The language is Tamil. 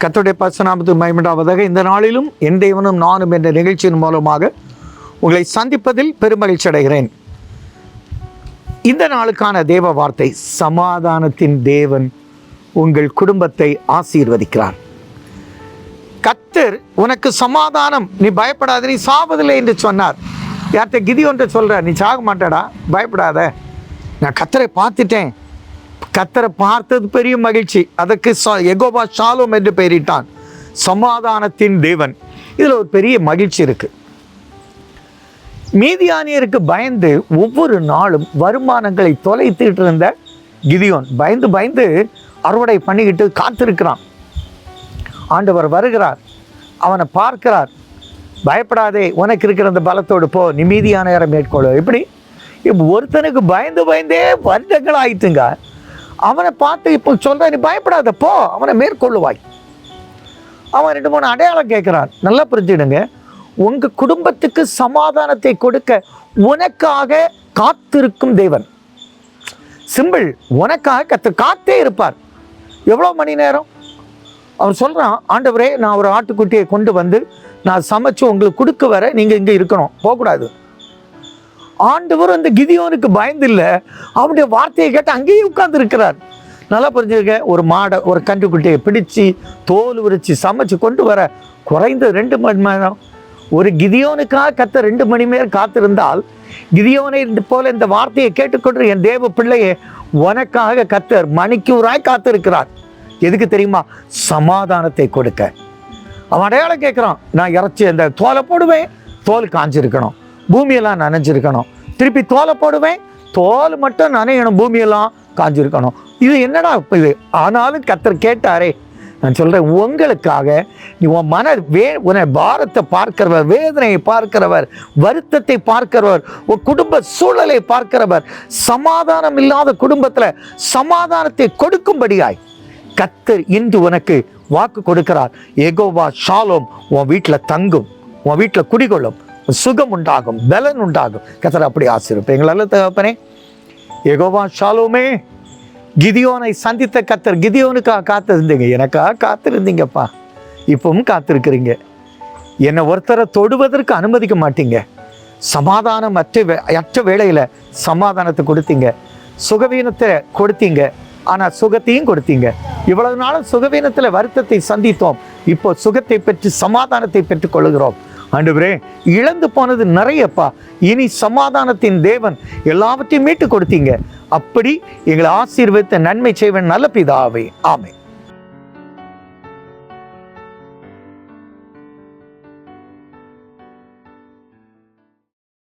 கர்த்தருடைய பசுநாமத்து மயமிடாவதாக இந்த நாளிலும் என் தேவனும் நானும் என்ற நிகழ்ச்சியின் மூலமாக உங்களை சந்திப்பதில் பெருமகிழ்ச்சி அடைகிறேன். இந்த நாளுக்கான தேவ வார்த்தை சமாதானத்தின் தேவன் உங்கள் குடும்பத்தை ஆசீர்வதிக்கிறார். கத்தர் உனக்கு சமாதானம் நீ பயப்படாத நீ சாவதில்லை என்று சொன்னார். யார்கிட்ட கிதி ஒன்று சொல்கிற நீ சாக மாட்டடா பயப்படாத. நான் கத்தரை பார்த்துட்டேன். கத்தரை பார்த்தது பெரிய மகிழ்ச்சி. அதற்கு எகோபா ஷாலோம் என்று பெயரிட்டான். சமாதானத்தின் தேவன். இதில் ஒரு பெரிய மகிழ்ச்சி இருக்கு. மீதியானியருக்கு பயந்து ஒவ்வொரு நாளும் வருமானங்களை தொலைத்துட்டு இருந்த கிதியோன். பயந்து பயந்து அறுவடை பண்ணிக்கிட்டு காத்திருக்கிறான். ஆண்டவர் வருகிறார். அவனை பார்க்கிறார். பயப்படாதே உனக்கு இருக்கிற அந்த பலத்தோடு போ நீ மீதியான மேற்கொள்ள எப்படி? இப்போ ஒருத்தனுக்கு பயந்து பயந்தே வருடங்கள் ஆயிட்டுங்க. அவனை பார்த்து இப்போ சொல்ற நீ பயப்படாத போ அவனை மேற்கொள்ளுவாய். அவன் ரெண்டு மூணு அடையாளம் கேட்குறான். நல்லா புரிஞ்சுடுங்க உங்கள் குடும்பத்துக்கு சமாதானத்தை கொடுக்க உனக்காக காத்திருக்கும் தேவன். சிம்பிள் உனக்காக கத்து காத்தே இருப்பார். எவ்வளோ மணி நேரம்? அவர் சொல்கிறான் ஆண்டவரே நான் ஒரு ஆட்டுக்குட்டியை கொண்டு வந்து நான் சமைச்சு உங்களுக்கு கொடுக்க வர நீங்கள் இங்கே இருக்கணும். போகக்கூடாது. ஆண்டவர் அந்த கிதியோனுக்கு பயந்து இல்லை வார்த்தையை கேட்டு அங்கேயே உட்கார்ந்து இருக்கிறார் நல்லா புரிஞ்சுக்க ஒரு மாடை ஒரு கன்றுக்குட்டியை பிடிச்சி தோல் உரிச்சு சமைச்சு கொண்டு வர குறைந்த ரெண்டு மணி நேரம். ஒரு கிதியோனுக்காக கத்த ரெண்டு மணி நேரம் காத்திருந்தால் கிதியோனை இந்த போல இந்த வார்த்தையை கேட்டுக்கொண்டு என் தேவ பிள்ளையே உனக்காக கத்தர் மணிக்கூராய் காத்திருக்கிறார். எதுக்கு தெரியுமா? சமாதானத்தை கொடுக்க. அவன் அடையாளம் கேட்குறான் நான் இறச்சி அந்த தோலை போடுவேன் தோல் காஞ்சிருக்கணும். பூமியெல்லாம் நனைஞ்சிருக்கணும். திருப்பி தோலை போடுவேன். தோல் மட்டும் நனையணும் பூமியெல்லாம் காஞ்சிருக்கணும். இது என்னடா இது? ஆனாலும் கத்தர் கேட்டாரே நான் சொல்கிறேன் உங்களுக்காக நீ உன் மன வே உன பாரத்தை பார்க்கிறவர் வேதனையை பார்க்கிறவர் வருத்தத்தை பார்க்கிறவர் உன் குடும்ப சூழலை பார்க்கிறவர் சமாதானம் இல்லாத குடும்பத்தில் சமாதானத்தை கொடுக்கும்படியாய் கத்தர் இன்று உனக்கு வாக்கு கொடுக்கிறார். எகோவா ஷாலோம் உன் வீட்டில் தங்கும் உன் வீட்டில் குடிகொள்ளும். சுகம் உண்டாகும் பலன் உண்டாகும் கத்தர் அப்படி ஆசிரிப்பேன் எங்களால் தகப்பனே. எகோவா ஷாலோமே. கிதியோனை சந்தித்த கத்தர் கிதியோனுக்காக காத்திருந்தீங்க. எனக்காக காத்திருந்தீங்கப்பா. இப்பவும் காத்திருக்கிறீங்க. என்னை ஒருத்தரை தொடுவதற்கு அனுமதிக்க மாட்டீங்க. சமாதானம் அற்ற வே அற்ற வேளையில் சமாதானத்தை கொடுத்தீங்க. சுகவீனத்தை கொடுத்தீங்க. ஆனால் சுகத்தையும் கொடுத்தீங்க. இவ்வளவு நாளும் சுகவீனத்தில் வருத்தத்தை சந்தித்தோம். இப்போ சுகத்தை பெற்று சமாதானத்தை பெற்றுக் கொள்கிறோம் ஆண்டவரே இழந்து போனது நிறையப்பா. இனி சமாதானத்தின் தேவன் எல்லாவற்றையும் மீட்டு கொடுத்தீங்க. அப்படி எங்களை ஆசீர்வதித்த நன்மை செய்வன் நல்ல பிதாவே. ஆமை